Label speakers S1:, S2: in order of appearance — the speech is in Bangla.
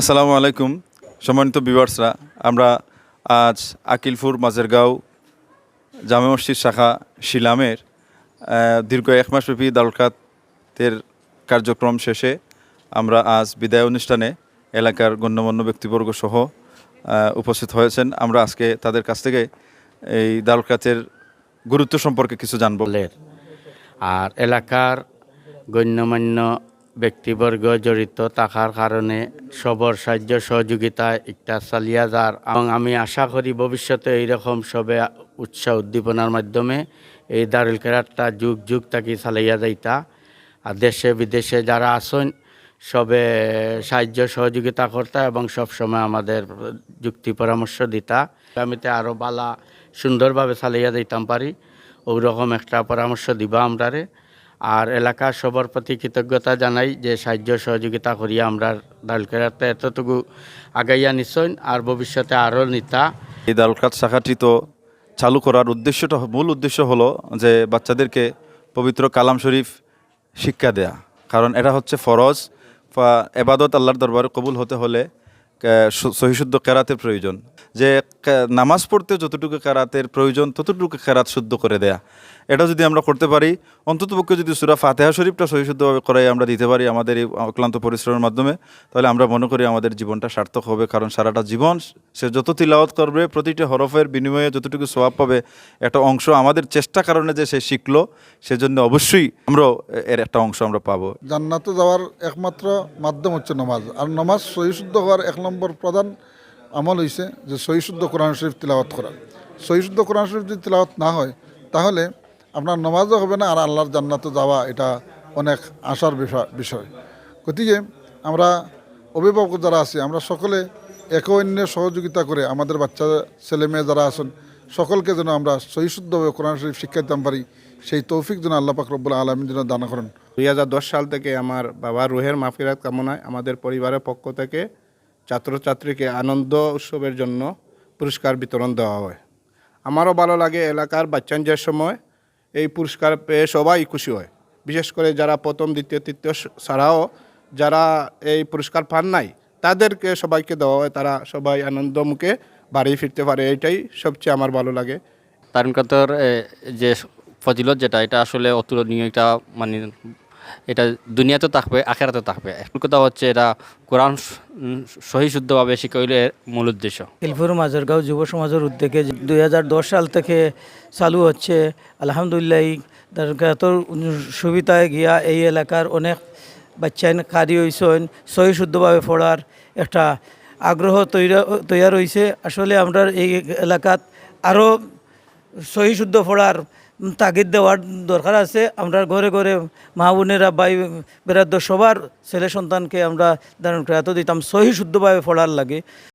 S1: আসসালামু আলাইকুম, সম্মানিত বিভার্সরা আমরা আজ আকিলপুর মাজেরগাঁও জামে মসজিদ শাখা শিলামের দীর্ঘ এক মাসব্যাপী দালকাতের কার্যক্রম শেষে আমরা আজ বিদায় অনুষ্ঠানে এলাকার গণ্যমান্য ব্যক্তিবর্গ সহ উপস্থিত হয়েছেন। আমরা আজকে তাদের কাছ থেকে এই দালকাতের গুরুত্ব সম্পর্কে কিছু জানব।
S2: আর এলাকার গণ্যমান্য ব্যক্তিবর্গ জড়িত থাকার কারণে সবর, সাহায্য, সহযোগিতা একটা চালিয়া যার। এবং আমি আশা করি ভবিষ্যতে এইরকম সবে উৎসাহ উদ্দীপনার মাধ্যমে এই দারুল কেরাতটা যুগ যুগ তাকে চালাইয়া যাইতা। আর দেশে, বিদেশে যারা আসেন সবে সাহায্য, সহযোগিতা করতা এবং সবসময় আমাদের যুক্তি পরামর্শ দিতা। আগামীতে আরও বালা সুন্দরভাবে চালাইয়া যাইতাম পারি। ওইরকম একটা পরামর্শ দিবা আমরারে। আর এলাকার সবার প্রতি কৃতজ্ঞতা জানাই যে সাহায্য সহযোগিতা করিয়া আমরা দালকেরাতে এতটুকু আগাইয়া নিশ্চয় আর ভবিষ্যতে আরও নিতা।
S1: এই দালকাত শাখাটি তো চালু করার উদ্দেশ্যটা, মূল উদ্দেশ্য হলো যে বাচ্চাদেরকে পবিত্র কালাম শরীফ শিক্ষা দেয়া। কারণ এটা হচ্ছে ফরজ। এবাদত আল্লাহর দরবারে কবুল হতে হলে সহিশুদ্ধ কেরাতের প্রয়োজন। যে নামাজ পড়তে যতটুকু কেরাতের প্রয়োজন, ততটুকু কেরাত শুদ্ধ করে দেয়া। এটা যদি আমরা করতে পারি অন্ততপক্ষে যদি সুরা ফাতেহা শরীফটা সহিশুদ্ধভাবে করাই আমরা দিতে পারি আমাদের এই অক্লান্ত পরিশ্রমের মাধ্যমে, তাহলে আমরা মনে করি আমাদের জীবনটা সার্থক হবে, কারণ সারাটা জীবন সে যত তিলাওয়াত করবে, প্রতিটি হরফের বিনিময়ে যতটুকু সোয়াব পাবে, একটা অংশ আমাদের চেষ্টা কারণে যে সে শিখলো, সেজন্য অবশ্যই আমরা এর একটা অংশ আমরা পাবো।
S3: জান্নাতে যাওয়ার একমাত্র মাধ্যম হচ্ছে নমাজ, আর নমাজ সহিশুদ্ধ হওয়ার এক নম্বর প্রধান আমল হয়েছে যে সহিশুদ্ধ কোরআন শরীফ তিলাওয়াত করা। সহিশুদ্ধ কোরআন শরীফ যদি তিলাওয়াত না হয়, তাহলে আপনার নমাজও হবে না আর আল্লাহর জান্নাতে যাওয়া এটা অনেক আশার বিষয় গতিকে আমরা অভিভাবক যারা আছি, আমরা সকলে একে অন্যের সহযোগিতা করে আমাদের বাচ্চা, ছেলে মেয়ে যারা আছেন, সকলকে যেন আমরা সহিশুদ্ধভাবে কোরআন শরীফ শিক্ষা দিতে পারি, সেই তৌফিক যেন আল্লাহ পাক রব্বুল আলমী যেন দান করেন।
S4: দুই হাজার দশ সাল থেকে আমার বাবা রুহের মাফিরাত কামনায় আমাদের পরিবারের পক্ষ থেকে ছাত্রছাত্রীকে আনন্দ উৎসবের জন্য পুরস্কার বিতরণ দেওয়া হয়। আমারও ভালো লাগে এলাকার বাচ্চাঞ্জের সময়। এই পুরস্কার পেয়ে সবাই খুশি হয়। বিশেষ করে যারা প্রথম, দ্বিতীয়, তৃতীয় ছাড়াও যারা এই পুরস্কার পান নাই, তাদেরকে সবাইকে দেওয়া হয়। তারা সবাই আনন্দ মুখে বাড়ি ফিরতে পারে। এটাই সবচেয়ে আমার ভালো লাগে।
S5: তারুণকাতর যে ফজিলত যেটা, এটা আসলে অতুলনীয় এটা মানে এটা দুনিয়াতে থাকবে আখেরাতে থাকবে। কথা হচ্ছে এটা কোরআন সহি শুদ্ধভাবে শিখাইলে মূল উদ্দেশ্য।
S6: ইলফুর মাজরগাঁও যুব সমাজের উদ্যোগে দুই হাজার দশ সাল থেকে চালু হচ্ছে, আলহামদুলিল্লাহ দরকাতর সুবিধায় গিয়া এই এলাকার অনেক বাচ্চাইন কারি হয়েছেন সহি শুদ্ধভাবে পড়ার একটা আগ্রহ তৈরি হয়েছে আসলে আমরা এই এলাকাত আরও সহি শুদ্ধ পড়ার তাগিদ দেওয়ার দরকার আছে। আমরা ঘরে ঘরে মা বোনেরা বাই বেরাদ্দ সবার ছেলে সন্তানকে আমরা ধারণ করে এত দিতাম। সহি শুদ্ধভাবে পড়ার লাগে।